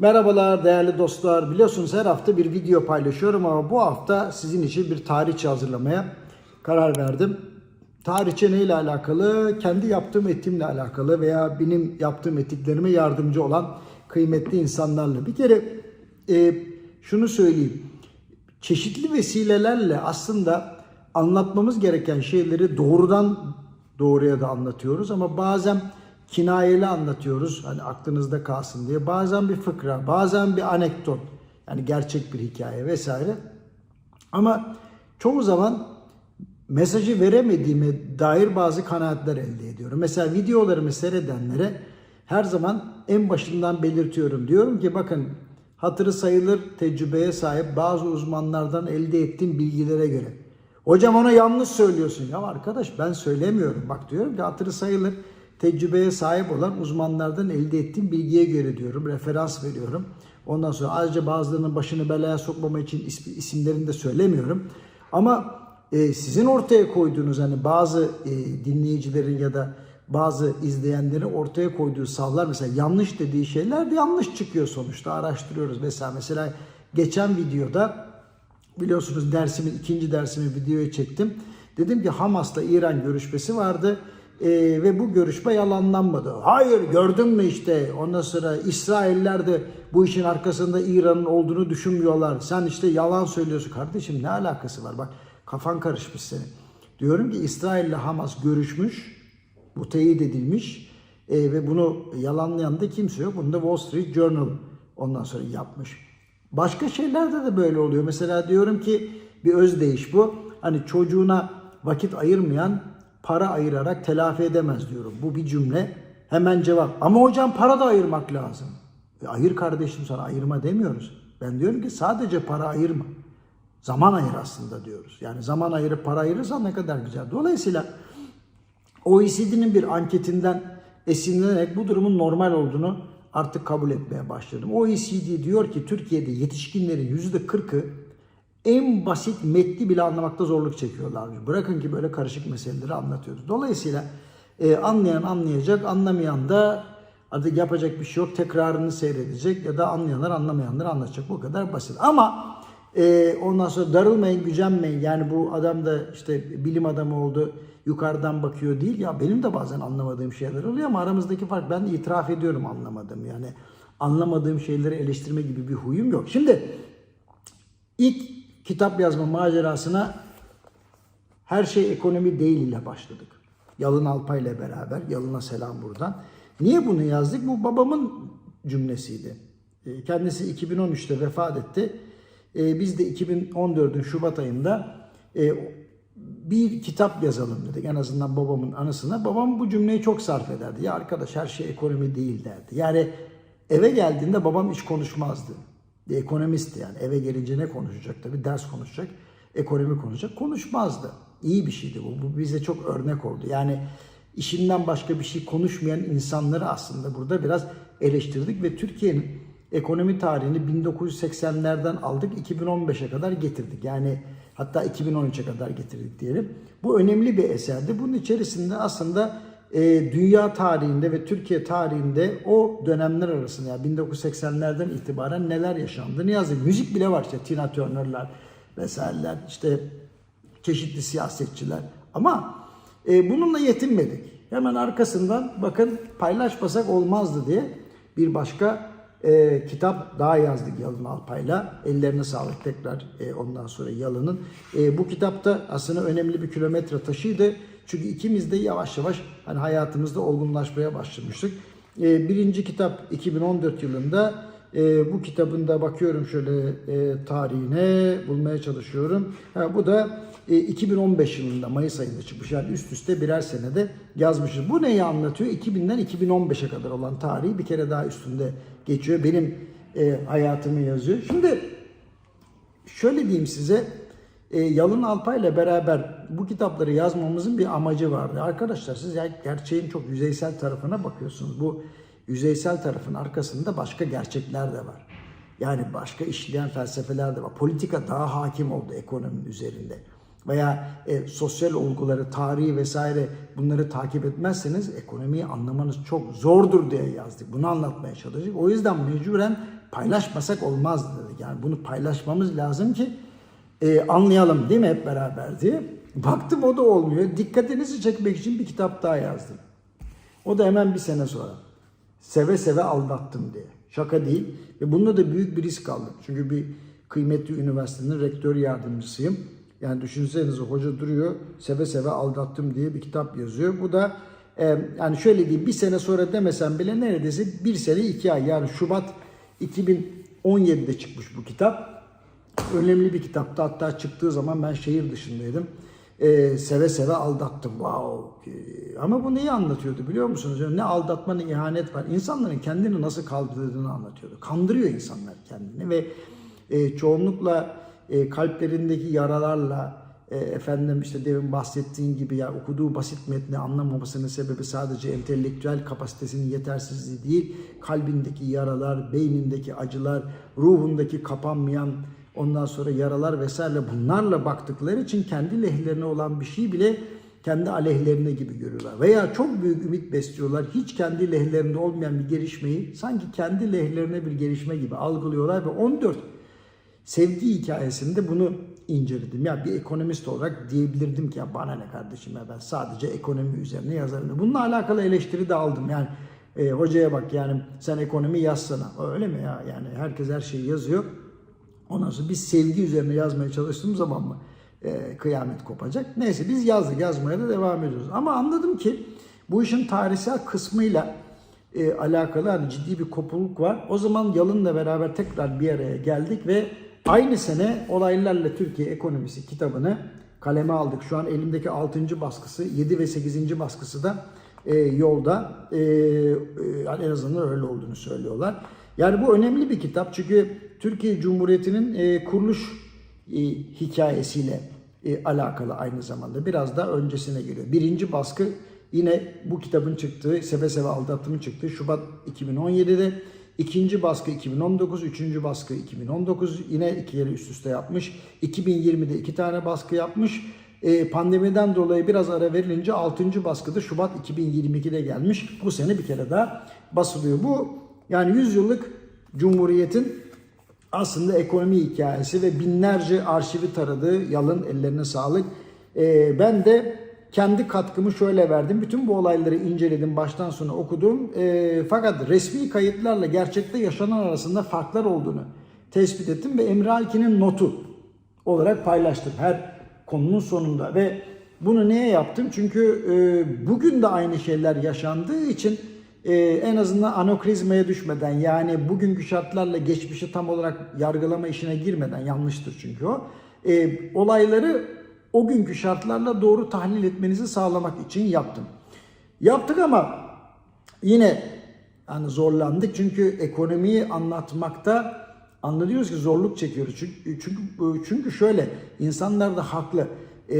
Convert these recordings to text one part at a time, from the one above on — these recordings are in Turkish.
Merhabalar değerli dostlar. Biliyorsunuz her hafta bir video paylaşıyorum ama bu hafta sizin için bir tarihçi hazırlamaya karar verdim. Tarihçe neyle alakalı? Kendi yaptığım eğitimle alakalı veya benim yaptığım etiklerime yardımcı olan kıymetli insanlarla. Bir kere e, şunu söyleyeyim. Çeşitli vesilelerle aslında anlatmamız gereken şeyleri doğrudan doğruya da anlatıyoruz ama bazen kinayeli anlatıyoruz hani aklınızda kalsın diye. Bazen bir fıkra, bazen bir anekdot yani gerçek bir hikaye vesaire. Ama çoğu zaman mesajı veremediğime dair bazı kanaatler elde ediyorum. Mesela videolarımı seyredenlere her zaman en başından belirtiyorum. Diyorum ki bakın hatırı sayılır tecrübeye sahip bazı uzmanlardan elde ettiğim bilgilere göre. Hocam ona yanlış söylüyorsun. Ya arkadaş ben söylemiyorum. Bak diyorum ki hatırı sayılır tecrübeye sahip olan uzmanlardan elde ettiğim bilgiye göre diyorum. Referans veriyorum. Ondan sonra ayrıca bazılarının başını belaya sokmama için is- isimlerini de söylemiyorum. Ama e, sizin ortaya koyduğunuz hani bazı e, dinleyicilerin ya da bazı izleyenlerin ortaya koyduğu savlar mesela yanlış dediği şeyler de yanlış çıkıyor sonuçta araştırıyoruz mesela mesela geçen videoda biliyorsunuz dersimin ikinci dersimi videoya çektim. Dedim ki Hamas'la İran görüşmesi vardı. Ee, ve bu görüşme yalanlanmadı. Hayır gördün mü işte ondan sonra İsrailler de bu işin arkasında İran'ın olduğunu düşünmüyorlar. Sen işte yalan söylüyorsun kardeşim ne alakası var bak kafan karışmış senin. Diyorum ki İsrail ile Hamas görüşmüş bu teyit edilmiş Ee, ve bunu yalanlayan da kimse yok. Bunu da Wall Street Journal ondan sonra yapmış. Başka şeylerde de böyle oluyor. Mesela diyorum ki bir özdeyiş bu. Hani çocuğuna vakit ayırmayan para ayırarak telafi edemez diyorum. Bu bir cümle. Hemen cevap. Ama hocam para da ayırmak lazım. E ayır kardeşim sana ayırma demiyoruz. Ben diyorum ki sadece para ayırma. Zaman ayır aslında diyoruz. Yani zaman ayırıp para ayırırsan ne kadar güzel. Dolayısıyla OECD'nin bir anketinden esinlenerek bu durumun normal olduğunu artık kabul etmeye başladım. OECD diyor ki Türkiye'de yetişkinlerin %40'ı en basit metni bile anlamakta zorluk çekiyorlarmış. Bırakın ki böyle karışık meseleleri anlatıyoruz. Dolayısıyla e, anlayan anlayacak, anlamayan da artık yapacak bir şey yok. Tekrarını seyredecek ya da anlayanlar anlamayanlar anlatacak. Bu kadar basit. Ama e, ondan sonra darılmayın, gücenmeyin. Yani bu adam da işte bilim adamı oldu, yukarıdan bakıyor değil. Ya benim de bazen anlamadığım şeyler oluyor ama aramızdaki fark ben de itiraf ediyorum anlamadım. Yani anlamadığım şeyleri eleştirme gibi bir huyum yok. Şimdi ilk kitap yazma macerasına her şey ekonomi değil ile başladık. Yalın Alpay ile beraber. Yalın'a selam buradan. Niye bunu yazdık? Bu babamın cümlesiydi. E, Kendisi 2013'te vefat etti. E, Biz de 2014'ün Şubat ayında e, bir kitap yazalım dedik. En azından babamın anısına. Babam bu cümleyi çok sarf ederdi. Ya arkadaş her şey ekonomi değil derdi. Yani eve geldiğinde babam hiç konuşmazdı. Bir ekonomistti yani. Eve gelince ne konuşacak tabii? Ders konuşacak. Ekonomi konuşacak. Konuşmazdı. İyi bir şeydi bu. Bu bize çok örnek oldu. Yani işinden başka bir şey konuşmayan insanları aslında burada biraz eleştirdik ve Türkiye'nin ekonomi tarihini 1980'lerden aldık 2015'e kadar getirdik. Yani hatta 2013'e kadar getirdik diyelim. Bu önemli bir eserdi. Bunun içerisinde aslında e, dünya tarihinde ve Türkiye tarihinde o dönemler arasında yani 1980'lerden itibaren neler yaşandığını yazdık. Müzik bile var işte Tina Turner'lar vesaireler işte çeşitli siyasetçiler. Ama e, bununla yetinmedik. Hemen arkasından bakın paylaşmasak olmazdı diye bir başka e, kitap daha yazdık Yalın Alpay'la. Ellerine sağlık tekrar e, ondan sonra Yalın'ın. E, bu kitapta aslında önemli bir kilometre taşıydı. Çünkü ikimiz de yavaş yavaş hani hayatımızda olgunlaşmaya başlamıştık. E, birinci kitap 2014 yılında. E, bu kitabında bakıyorum şöyle e, tarihine bulmaya çalışıyorum. Ha, bu da e, 2015 yılında Mayıs ayında çıkmış. Yani üst üste birer senede yazmışız. Bu neyi anlatıyor? 2000'den 2015'e kadar olan tarihi bir kere daha üstünde geçiyor. Benim e, hayatımı yazıyor. Şimdi şöyle diyeyim size. E, Yalın Alpay'la beraber bu kitapları yazmamızın bir amacı vardı. Arkadaşlar siz gerçeğin çok yüzeysel tarafına bakıyorsunuz. Bu yüzeysel tarafın arkasında başka gerçekler de var. Yani başka işleyen felsefeler de var. Politika daha hakim oldu ekonominin üzerinde. Veya e, sosyal olguları, tarihi vesaire bunları takip etmezseniz ekonomiyi anlamanız çok zordur diye yazdık. Bunu anlatmaya çalıştık. O yüzden mecburen paylaşmasak olmaz dedik. Yani bunu paylaşmamız lazım ki e, anlayalım değil mi hep beraber diye. Baktım o da olmuyor. Dikkatinizi çekmek için bir kitap daha yazdım. O da hemen bir sene sonra. Seve seve aldattım diye. Şaka değil. Ve bunda da büyük bir risk aldım. Çünkü bir kıymetli üniversitenin rektör yardımcısıyım. Yani düşünsenize hoca duruyor. Seve seve aldattım diye bir kitap yazıyor. Bu da e, yani şöyle diyeyim bir sene sonra demesem bile neredeyse bir sene iki ay. Yani Şubat 2017'de çıkmış bu kitap. Önemli bir kitaptı. Hatta çıktığı zaman ben şehir dışındaydım. Ee, seve seve aldattım. Wow. Ama bu neyi anlatıyordu biliyor musunuz? Ne aldatma ne ihanet var. İnsanların kendini nasıl kaldırdığını anlatıyordu. Kandırıyor insanlar kendini ve e, çoğunlukla e, kalplerindeki yaralarla e, efendim işte demin bahsettiğin gibi ya okuduğu basit metni anlamamasının sebebi sadece entelektüel kapasitesinin yetersizliği değil, kalbindeki yaralar, beynindeki acılar, ruhundaki kapanmayan ondan sonra yaralar vesaire bunlarla baktıkları için kendi lehlerine olan bir şey bile kendi aleyhlerine gibi görüyorlar. Veya çok büyük ümit besliyorlar. Hiç kendi lehlerinde olmayan bir gelişmeyi sanki kendi lehlerine bir gelişme gibi algılıyorlar ve 14 sevgi hikayesinde bunu inceledim. Ya bir ekonomist olarak diyebilirdim ki ya bana ne kardeşim ya ben sadece ekonomi üzerine yazarım. Bununla alakalı eleştiri de aldım. Yani e, hocaya bak yani sen ekonomi yazsana. Öyle mi ya? Yani herkes her şeyi yazıyor. Ondan sonra biz sevgi üzerine yazmaya çalıştığımız zaman mı e, kıyamet kopacak? Neyse biz yazdık yazmaya da devam ediyoruz. Ama anladım ki bu işin tarihsel kısmıyla e, alakalı hani ciddi bir kopuluk var. O zaman Yalın'la beraber tekrar bir araya geldik ve aynı sene Olaylarla Türkiye Ekonomisi kitabını kaleme aldık. Şu an elimdeki 6. baskısı, 7 ve 8. baskısı da e, yolda. E, e, en azından öyle olduğunu söylüyorlar. Yani bu önemli bir kitap çünkü Türkiye Cumhuriyeti'nin e, kuruluş e, hikayesiyle e, alakalı aynı zamanda. Biraz da öncesine geliyor. Birinci baskı yine bu kitabın çıktığı, Seve Seve Aldattım'ın çıktığı Şubat 2017'de. İkinci baskı 2019, üçüncü baskı 2019 yine iki kere üst üste yapmış. 2020'de iki tane baskı yapmış. E, pandemiden dolayı biraz ara verilince 6. baskıda Şubat 2022'de gelmiş. Bu sene bir kere daha basılıyor. Bu yani 100 yıllık Cumhuriyet'in aslında ekonomi hikayesi ve binlerce arşivi taradığı yalın ellerine sağlık. E, ben de kendi katkımı şöyle verdim. Bütün bu olayları inceledim, baştan sona okudum. E, fakat resmi kayıtlarla gerçekte yaşanan arasında farklar olduğunu tespit ettim ve Emre Alkin'in notu olarak paylaştım her konunun sonunda ve bunu niye yaptım? Çünkü e, bugün de aynı şeyler yaşandığı için e, en azından anokrizmaya düşmeden yani bugünkü şartlarla geçmişi tam olarak yargılama işine girmeden yanlıştır çünkü o. E, olayları o günkü şartlarla doğru tahlil etmenizi sağlamak için yaptım. Yaptık ama yine yani zorlandık çünkü ekonomiyi anlatmakta anlıyoruz ki zorluk çekiyoruz. Çünkü çünkü, çünkü şöyle insanlar da haklı. Ee,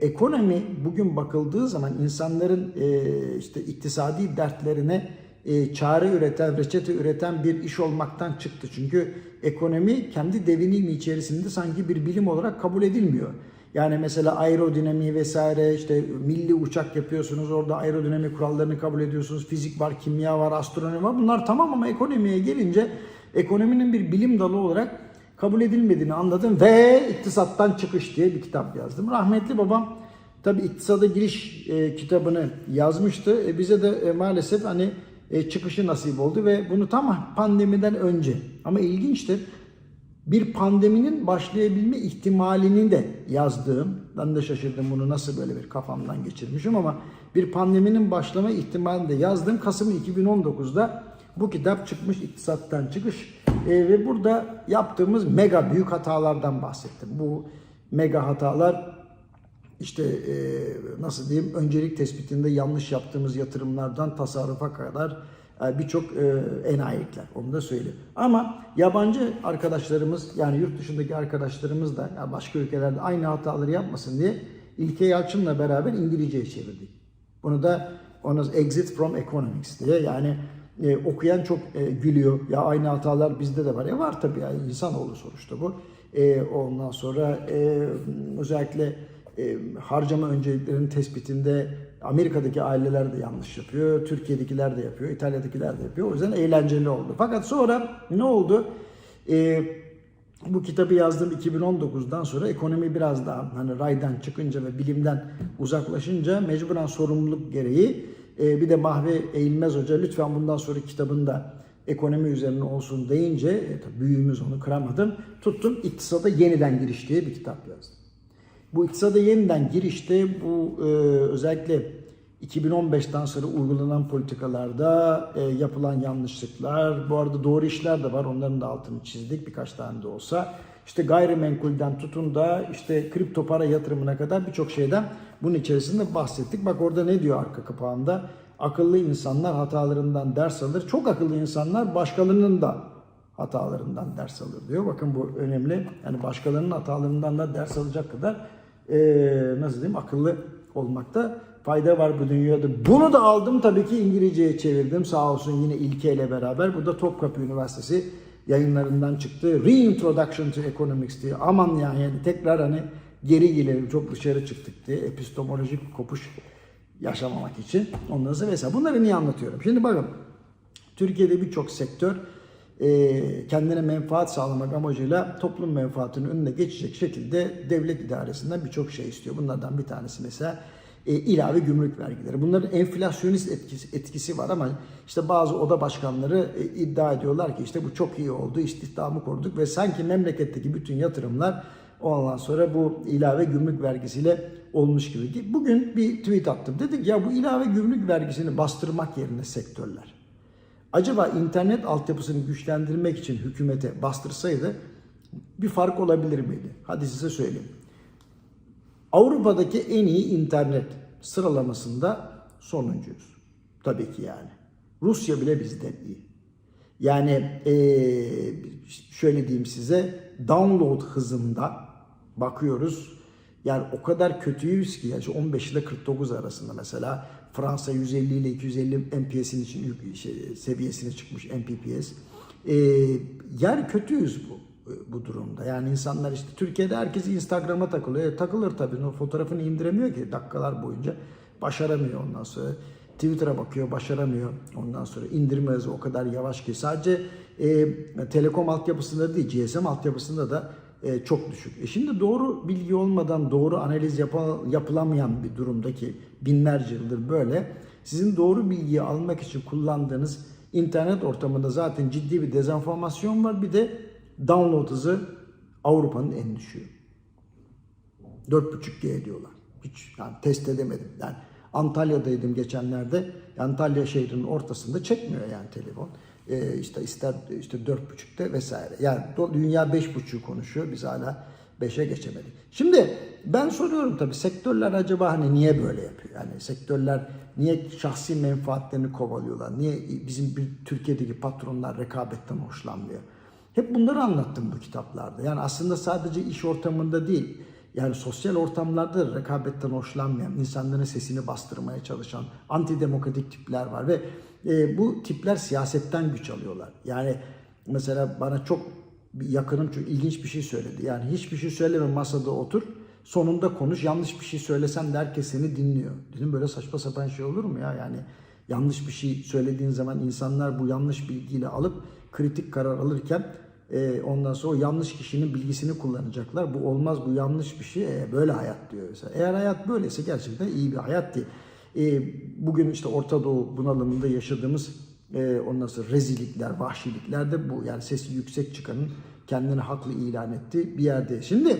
ekonomi bugün bakıldığı zaman insanların e, işte iktisadi dertlerine e, çare üreten, reçete üreten bir iş olmaktan çıktı. Çünkü ekonomi kendi devinimi içerisinde sanki bir bilim olarak kabul edilmiyor. Yani mesela aerodinamiği vesaire işte milli uçak yapıyorsunuz orada aerodinamik kurallarını kabul ediyorsunuz. Fizik var, kimya var, astronomi var. Bunlar tamam ama ekonomiye gelince ekonominin bir bilim dalı olarak kabul edilmediğini anladım ve iktisattan çıkış diye bir kitap yazdım. Rahmetli babam tabi iktisada giriş e, kitabını yazmıştı. E, bize de e, maalesef hani e, çıkışı nasip oldu ve bunu tam pandemiden önce ama ilginçtir bir pandeminin başlayabilme ihtimalini de yazdığım, ben de şaşırdım bunu nasıl böyle bir kafamdan geçirmişim ama bir pandeminin başlama ihtimalini de yazdığım Kasım 2019'da bu kitap çıkmış iktisattan çıkış E, ve burada yaptığımız mega büyük hatalardan bahsettim. Bu mega hatalar işte e, nasıl diyeyim öncelik tespitinde yanlış yaptığımız yatırımlardan tasarrufa kadar e, birçok e, enayilikler onu da söyleyeyim. Ama yabancı arkadaşlarımız yani yurt dışındaki arkadaşlarımız da yani başka ülkelerde aynı hataları yapmasın diye İlke Yalçın'la beraber İngilizceye çevirdik. Bunu da ona Exit from Economics diye yani e, okuyan çok e, gülüyor. Ya aynı hatalar bizde de var. Ya var tabii yani insanoğlu sonuçta bu. E, ondan sonra e, özellikle e, harcama önceliklerinin tespitinde Amerika'daki aileler de yanlış yapıyor, Türkiye'dekiler de yapıyor, İtalya'dakiler de yapıyor. O yüzden eğlenceli oldu. Fakat sonra ne oldu? Ee, bu kitabı yazdım 2019'dan sonra ekonomi biraz daha hani raydan çıkınca ve bilimden uzaklaşınca mecburen sorumluluk gereği e, bir de Mahve Eğilmez Hoca lütfen bundan sonra kitabında ekonomi üzerine olsun deyince e, tabii büyüğümüz onu kıramadım. Tuttum iktisada yeniden giriş diye bir kitap yazdım. Bu iktisada yeniden girişte bu e, özellikle 2015'ten sonra uygulanan politikalarda e, yapılan yanlışlıklar, bu arada doğru işler de var onların da altını çizdik birkaç tane de olsa. İşte gayrimenkulden tutun da işte kripto para yatırımına kadar birçok şeyden bunun içerisinde bahsettik. Bak orada ne diyor arka kapağında? Akıllı insanlar hatalarından ders alır. Çok akıllı insanlar başkalarının da hatalarından ders alır diyor. Bakın bu önemli. Yani başkalarının hatalarından da ders alacak kadar eee, nasıl diyeyim akıllı olmakta fayda var bu dünyada. Bunu da aldım tabii ki İngilizceye çevirdim. Sağ olsun yine İlke ile beraber. Bu da Topkapı Üniversitesi yayınlarından çıktı. Reintroduction to Economics diye. Aman ya yani tekrar hani geri gelelim çok dışarı çıktık diye epistemolojik kopuş yaşamamak için. Sonra vesaire. Bunları niye anlatıyorum? Şimdi bakın Türkiye'de birçok sektör e, kendine menfaat sağlamak amacıyla toplum menfaatinin önüne geçecek şekilde devlet idaresinden birçok şey istiyor. Bunlardan bir tanesi mesela e, ilave gümrük vergileri. Bunların enflasyonist etkisi, etkisi var ama işte bazı oda başkanları e, iddia ediyorlar ki işte bu çok iyi oldu, istihdamı koruduk ve sanki memleketteki bütün yatırımlar ondan sonra bu ilave gümrük vergisiyle olmuş gibi. Bugün bir tweet attım. Dedik ya bu ilave gümrük vergisini bastırmak yerine sektörler acaba internet altyapısını güçlendirmek için hükümete bastırsaydı bir fark olabilir miydi? Hadi size söyleyeyim. Avrupa'daki en iyi internet sıralamasında sonuncuyuz. Tabii ki yani. Rusya bile bizden iyi. Yani eee, şöyle diyeyim size download hızında bakıyoruz. Yani o kadar kötüyüz ki yani şu 15 ile 49 arasında mesela Fransa 150 ile 250 MPS'in için şey, seviyesine çıkmış MPPS. Ee, yani kötüyüz bu bu durumda. Yani insanlar işte Türkiye'de herkes Instagram'a takılıyor. E, takılır tabii. O fotoğrafını indiremiyor ki dakikalar boyunca. Başaramıyor ondan sonra. Twitter'a bakıyor, başaramıyor. Ondan sonra indirme hızı o kadar yavaş ki. Sadece e, telekom altyapısında değil, GSM altyapısında da e, çok düşük. E şimdi doğru bilgi olmadan doğru analiz yapa- yapılamayan bir durumdaki binlerce yıldır böyle. Sizin doğru bilgiyi almak için kullandığınız internet ortamında zaten ciddi bir dezenformasyon var. Bir de download hızı Avrupa'nın en düşüğü. 4.5G diyorlar. Hiç yani test edemedim. Yani Antalya'daydım geçenlerde. Antalya şehrinin ortasında çekmiyor yani telefon. Ee, işte ister işte 4.5'te vesaire. Yani dünya 5.5'u konuşuyor. Biz hala 5'e geçemedik. Şimdi ben soruyorum tabii sektörler acaba hani niye böyle yapıyor? Yani sektörler niye şahsi menfaatlerini kovalıyorlar? Niye bizim bir Türkiye'deki patronlar rekabetten hoşlanmıyor? Hep bunları anlattım bu kitaplarda. Yani aslında sadece iş ortamında değil, yani sosyal ortamlarda da rekabetten hoşlanmayan, insanların sesini bastırmaya çalışan antidemokratik tipler var ve e, bu tipler siyasetten güç alıyorlar. Yani mesela bana çok yakınım çok ilginç bir şey söyledi. Yani hiçbir şey söyleme masada otur, sonunda konuş, yanlış bir şey söylesen de herkes seni dinliyor. Dedim böyle saçma sapan şey olur mu ya? Yani yanlış bir şey söylediğin zaman insanlar bu yanlış bilgiyle alıp kritik karar alırken e, ondan sonra yanlış kişinin bilgisini kullanacaklar. Bu olmaz, bu yanlış bir şey. E, böyle hayat diyor mesela. Eğer hayat böyleyse gerçekten iyi bir hayat değil. E, bugün işte Orta Doğu bunalımında yaşadığımız e, ondan sonra rezillikler, vahşilikler de bu. Yani sesi yüksek çıkanın kendini haklı ilan ettiği bir yerde. Şimdi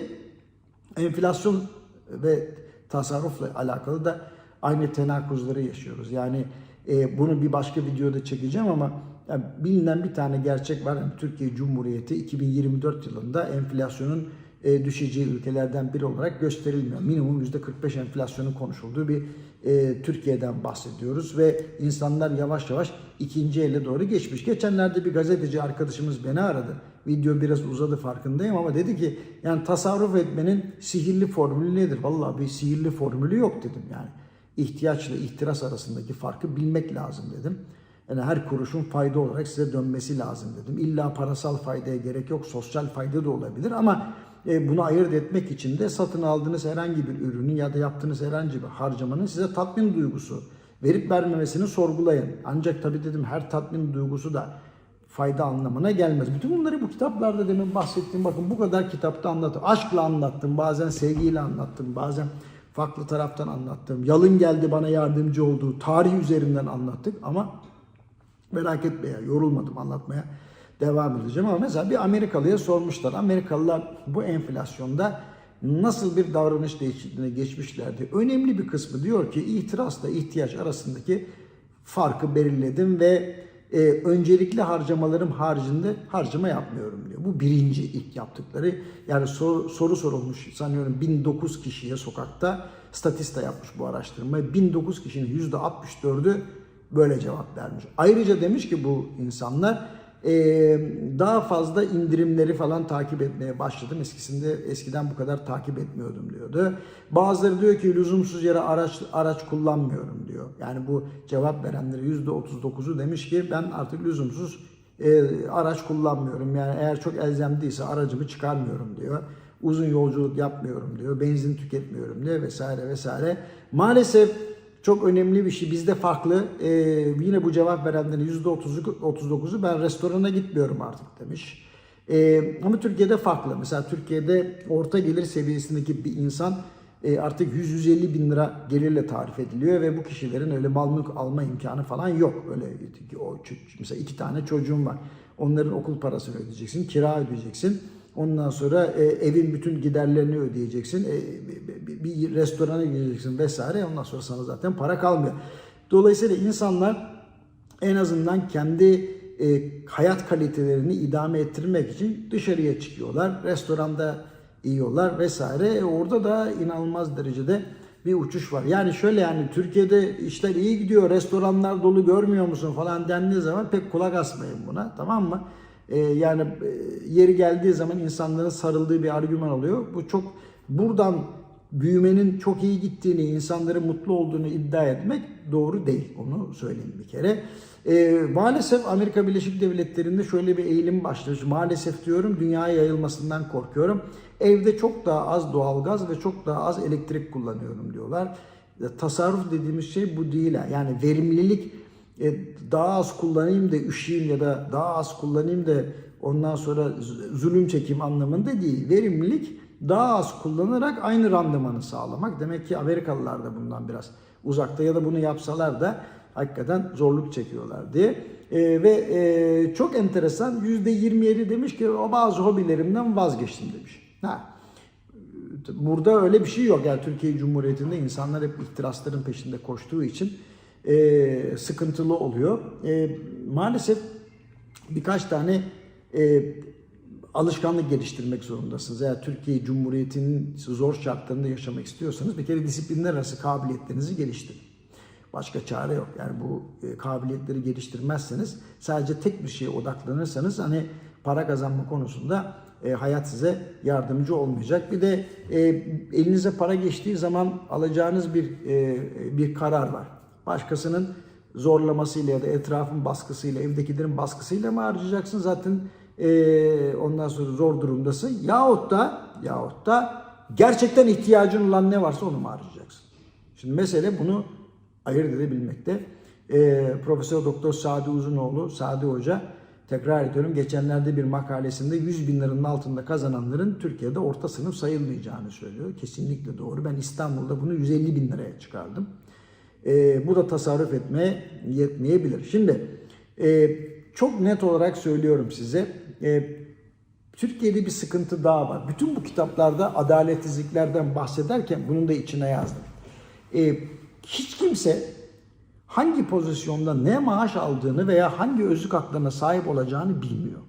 enflasyon ve tasarrufla alakalı da aynı tenakuzları yaşıyoruz. Yani e, bunu bir başka videoda çekeceğim ama yani bilinen bir tane gerçek var. Türkiye Cumhuriyeti 2024 yılında enflasyonun e, düşeceği ülkelerden biri olarak gösterilmiyor. Minimum %45 enflasyonun konuşulduğu bir e, Türkiye'den bahsediyoruz ve insanlar yavaş yavaş ikinci ele doğru geçmiş. Geçenlerde bir gazeteci arkadaşımız beni aradı. Video biraz uzadı farkındayım ama dedi ki yani tasarruf etmenin sihirli formülü nedir? Vallahi bir sihirli formülü yok dedim yani. İhtiyaçla ihtiras arasındaki farkı bilmek lazım dedim. Yani her kuruşun fayda olarak size dönmesi lazım dedim. İlla parasal faydaya gerek yok, sosyal fayda da olabilir ama e, bunu ayırt etmek için de satın aldığınız herhangi bir ürünün ya da yaptığınız herhangi bir harcamanın size tatmin duygusu verip vermemesini sorgulayın. Ancak tabii dedim her tatmin duygusu da fayda anlamına gelmez. Bütün bunları bu kitaplarda demin bahsettiğim bakın bu kadar kitapta anlattım. Aşkla anlattım, bazen sevgiyle anlattım, bazen farklı taraftan anlattım. Yalın geldi bana yardımcı oldu. Tarih üzerinden anlattık ama merak etme ya yorulmadım anlatmaya devam edeceğim ama mesela bir Amerikalıya sormuşlar. Amerikalılar bu enflasyonda nasıl bir davranış değişikliğine geçmişlerdi? Önemli bir kısmı diyor ki itirazla ihtiyaç arasındaki farkı belirledim ve e, öncelikli harcamalarım haricinde harcama yapmıyorum diyor. Bu birinci ilk yaptıkları. Yani soru, soru sorulmuş sanıyorum 1009 kişiye sokakta statista yapmış bu araştırmayı. 1009 kişinin %64'ü böyle cevap vermiş. Ayrıca demiş ki bu insanlar e, daha fazla indirimleri falan takip etmeye başladım. Eskisinde eskiden bu kadar takip etmiyordum diyordu. Bazıları diyor ki lüzumsuz yere araç araç kullanmıyorum diyor. Yani bu cevap verenlerin %39'u demiş ki ben artık lüzumsuz e, araç kullanmıyorum. Yani eğer çok elzem değilse aracımı çıkarmıyorum diyor. Uzun yolculuk yapmıyorum diyor. Benzin tüketmiyorum diyor vesaire vesaire. Maalesef çok önemli bir şey. Bizde farklı. Ee, yine bu cevap verenlerin %39'u ben restorana gitmiyorum artık demiş. Ee, ama Türkiye'de farklı. Mesela Türkiye'de orta gelir seviyesindeki bir insan e, artık 100-150 bin lira gelirle tarif ediliyor ve bu kişilerin öyle mal mülk alma imkanı falan yok. Öyle o mesela iki tane çocuğum var. Onların okul parasını ödeyeceksin, kira ödeyeceksin. Ondan sonra e, evin bütün giderlerini ödeyeceksin. E, bir, bir restorana gideceksin vesaire. Ondan sonra sana zaten para kalmıyor. Dolayısıyla insanlar en azından kendi e, hayat kalitelerini idame ettirmek için dışarıya çıkıyorlar. Restoranda yiyorlar vesaire. E, orada da inanılmaz derecede bir uçuş var. Yani şöyle yani Türkiye'de işler iyi gidiyor, restoranlar dolu görmüyor musun falan dendiği zaman pek kulak asmayın buna tamam mı? Ee, yani e, yeri geldiği zaman insanların sarıldığı bir argüman oluyor. Bu çok buradan büyümenin çok iyi gittiğini, insanların mutlu olduğunu iddia etmek doğru değil. Onu söyleyeyim bir kere. E, maalesef Amerika Birleşik Devletleri'nde şöyle bir eğilim başlamış. Maalesef diyorum dünyaya yayılmasından korkuyorum. Evde çok daha az doğalgaz ve çok daha az elektrik kullanıyorum diyorlar. Tasarruf dediğimiz şey bu değil. Yani verimlilik e, daha az kullanayım da üşüyeyim ya da daha az kullanayım da ondan sonra zulüm çekeyim anlamında değil. Verimlilik daha az kullanarak aynı randımanı sağlamak. Demek ki Amerikalılar da bundan biraz uzakta ya da bunu yapsalar da hakikaten zorluk çekiyorlar diye. E, ve e, çok enteresan %27 demiş ki o bazı hobilerimden vazgeçtim demiş. Ha. Burada öyle bir şey yok. Yani Türkiye Cumhuriyeti'nde insanlar hep ihtirasların peşinde koştuğu için e, sıkıntılı oluyor. E, maalesef birkaç tane e, alışkanlık geliştirmek zorundasınız. Eğer Türkiye Cumhuriyeti'nin zor şartlarında yaşamak istiyorsanız bir kere disiplinler arası kabiliyetlerinizi geliştirin. Başka çare yok. Yani bu e, kabiliyetleri geliştirmezseniz sadece tek bir şeye odaklanırsanız hani para kazanma konusunda e, hayat size yardımcı olmayacak. Bir de e, elinize para geçtiği zaman alacağınız bir e, bir karar var. Başkasının zorlamasıyla ya da etrafın baskısıyla, evdekilerin baskısıyla mı harcayacaksın? Zaten e, ondan sonra zor durumdasın. Yahut da yahut da gerçekten ihtiyacın olan ne varsa onu mu harcayacaksın? Şimdi mesele bunu ayırt edebilmekte. E, Profesör Doktor Sadi Uzunoğlu, Sadi Hoca tekrar ediyorum geçenlerde bir makalesinde 100 bin liranın altında kazananların Türkiye'de orta sınıf sayılmayacağını söylüyor. Kesinlikle doğru. Ben İstanbul'da bunu 150 bin liraya çıkardım. E, bu da tasarruf etmeye yetmeyebilir. Şimdi e, çok net olarak söylüyorum size. E, Türkiye'de bir sıkıntı daha var. Bütün bu kitaplarda adaletsizliklerden bahsederken bunun da içine yazdım. E, hiç kimse hangi pozisyonda ne maaş aldığını veya hangi özlük haklarına sahip olacağını bilmiyor.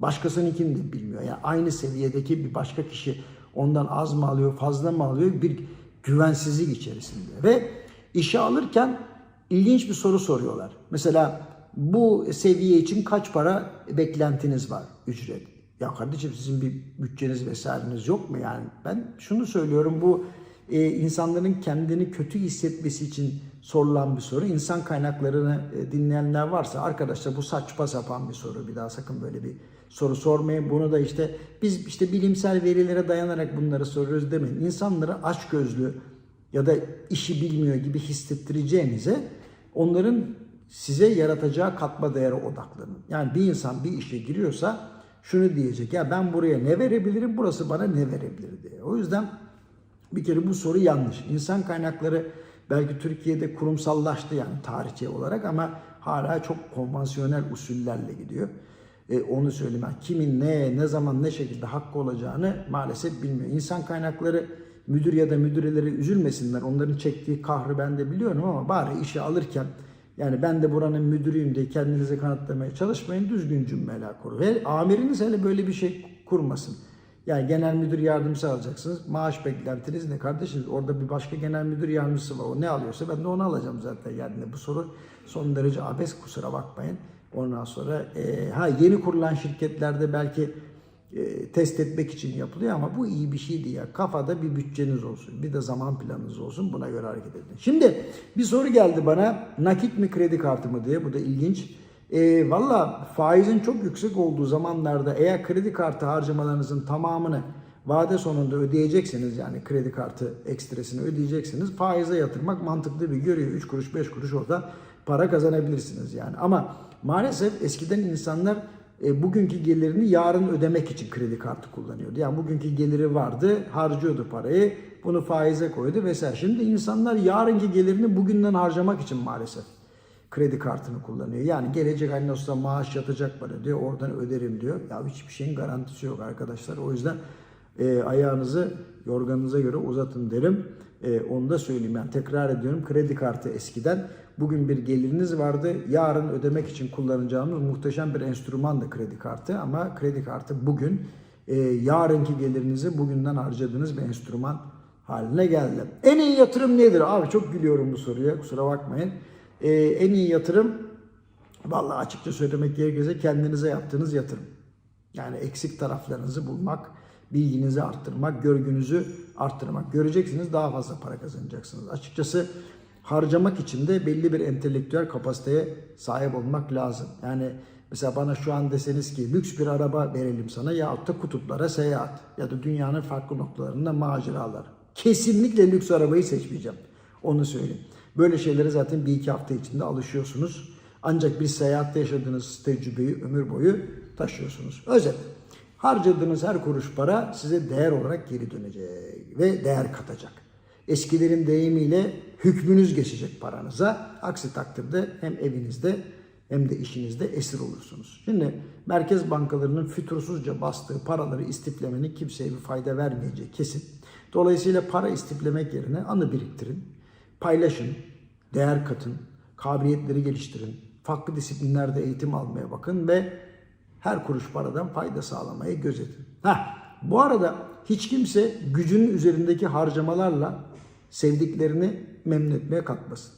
Başkasınınkini de bilmiyor. Yani aynı seviyedeki bir başka kişi ondan az mı alıyor, fazla mı alıyor bir güvensizlik içerisinde. Ve işe alırken ilginç bir soru soruyorlar. Mesela bu seviye için kaç para beklentiniz var ücret? Ya kardeşim sizin bir bütçeniz vesaireniz yok mu? Yani ben şunu söylüyorum bu e, insanların kendini kötü hissetmesi için sorulan bir soru. İnsan kaynaklarını e, dinleyenler varsa arkadaşlar bu saçma sapan bir soru. Bir daha sakın böyle bir soru sormayın. Bunu da işte biz işte bilimsel verilere dayanarak bunları soruyoruz demeyin. İnsanları açgözlü ya da işi bilmiyor gibi hissettireceğinize onların size yaratacağı katma değere odaklanın. Yani bir insan bir işe giriyorsa şunu diyecek ya ben buraya ne verebilirim burası bana ne verebilir diye. O yüzden bir kere bu soru yanlış. İnsan kaynakları belki Türkiye'de kurumsallaştı yani tarihçi olarak ama hala çok konvansiyonel usullerle gidiyor. E, onu söyleyeyim. Yani kimin ne, ne zaman, ne şekilde hakkı olacağını maalesef bilmiyor. İnsan kaynakları müdür ya da müdüreleri üzülmesinler. Onların çektiği kahrı ben de biliyorum ama bari işe alırken yani ben de buranın müdürüyüm diye kendinizi kanıtlamaya çalışmayın. Düzgün cümleler kurun. Ve amiriniz hele böyle bir şey kurmasın. Yani genel müdür yardımcısı alacaksınız. Maaş beklentiniz ne kardeşim? Orada bir başka genel müdür yardımcısı var. O ne alıyorsa ben de onu alacağım zaten. Yani bu soru son derece abes kusura bakmayın. Ondan sonra e, ha yeni kurulan şirketlerde belki e, test etmek için yapılıyor ama bu iyi bir şey değil. ya. Kafada bir bütçeniz olsun. Bir de zaman planınız olsun. Buna göre hareket edin. Şimdi bir soru geldi bana. Nakit mi kredi kartı mı diye. Bu da ilginç. E, Valla faizin çok yüksek olduğu zamanlarda eğer kredi kartı harcamalarınızın tamamını vade sonunda ödeyecekseniz yani kredi kartı ekstresini ödeyeceksiniz. Faize yatırmak mantıklı bir görüyor. 3 kuruş 5 kuruş orada para kazanabilirsiniz yani. Ama maalesef eskiden insanlar e, bugünkü gelirini yarın ödemek için kredi kartı kullanıyordu. Yani bugünkü geliri vardı, harcıyordu parayı, bunu faize koydu vesaire. Şimdi insanlar yarınki gelirini bugünden harcamak için maalesef kredi kartını kullanıyor. Yani gelecek ay nasılsa maaş yatacak bana diyor, oradan öderim diyor. Ya hiçbir şeyin garantisi yok arkadaşlar. O yüzden e, ayağınızı yorganınıza göre uzatın derim. E, onu da söyleyeyim. Yani tekrar ediyorum kredi kartı eskiden bugün bir geliriniz vardı. Yarın ödemek için kullanacağımız muhteşem bir enstrüman da kredi kartı. Ama kredi kartı bugün e, yarınki gelirinizi bugünden harcadığınız bir enstrüman haline geldi. En iyi yatırım nedir? Abi çok gülüyorum bu soruya kusura bakmayın. E, en iyi yatırım vallahi açıkça söylemek gerekirse kendinize yaptığınız yatırım. Yani eksik taraflarınızı bulmak, bilginizi arttırmak, görgünüzü arttırmak. Göreceksiniz daha fazla para kazanacaksınız. Açıkçası harcamak için de belli bir entelektüel kapasiteye sahip olmak lazım. Yani mesela bana şu an deseniz ki lüks bir araba verelim sana yahut da kutuplara seyahat ya da dünyanın farklı noktalarında maceralar. Kesinlikle lüks arabayı seçmeyeceğim. Onu söyleyeyim. Böyle şeylere zaten bir iki hafta içinde alışıyorsunuz. Ancak bir seyahatte yaşadığınız tecrübeyi ömür boyu taşıyorsunuz. Özet. Harcadığınız her kuruş para size değer olarak geri dönecek ve değer katacak. Eskilerin deyimiyle hükmünüz geçecek paranıza. Aksi takdirde hem evinizde hem de işinizde esir olursunuz. Şimdi merkez bankalarının fütursuzca bastığı paraları istiflemenin kimseye bir fayda vermeyeceği kesin. Dolayısıyla para istiflemek yerine anı biriktirin, paylaşın, değer katın, kabiliyetleri geliştirin, farklı disiplinlerde eğitim almaya bakın ve her kuruş paradan fayda sağlamaya gözetin. Ha, bu arada hiç kimse gücünün üzerindeki harcamalarla sevdiklerini memnun etmeye kalkmasın.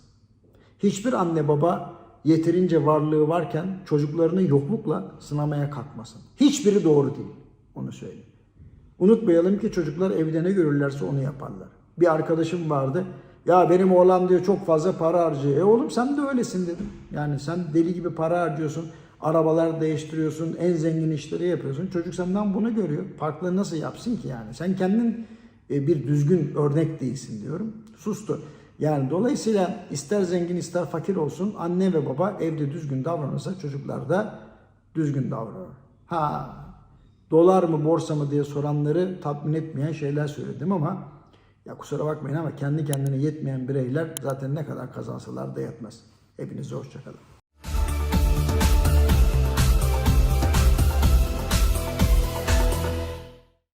Hiçbir anne baba yeterince varlığı varken çocuklarını yoklukla sınamaya kalkmasın. Hiçbiri doğru değil. Onu söyleyeyim. Unutmayalım ki çocuklar evde ne görürlerse onu yaparlar. Bir arkadaşım vardı. Ya benim oğlan diyor çok fazla para harcıyor. E oğlum sen de öylesin dedim. Yani sen deli gibi para harcıyorsun. Arabalar değiştiriyorsun. En zengin işleri yapıyorsun. Çocuk senden bunu görüyor. Farklı nasıl yapsın ki yani? Sen kendin bir düzgün örnek değilsin diyorum. Sustu. Yani dolayısıyla ister zengin ister fakir olsun anne ve baba evde düzgün davranırsa çocuklar da düzgün davranır. Ha dolar mı borsa mı diye soranları tatmin etmeyen şeyler söyledim ama ya kusura bakmayın ama kendi kendine yetmeyen bireyler zaten ne kadar kazansalar da yetmez. Hepinize hoşçakalın.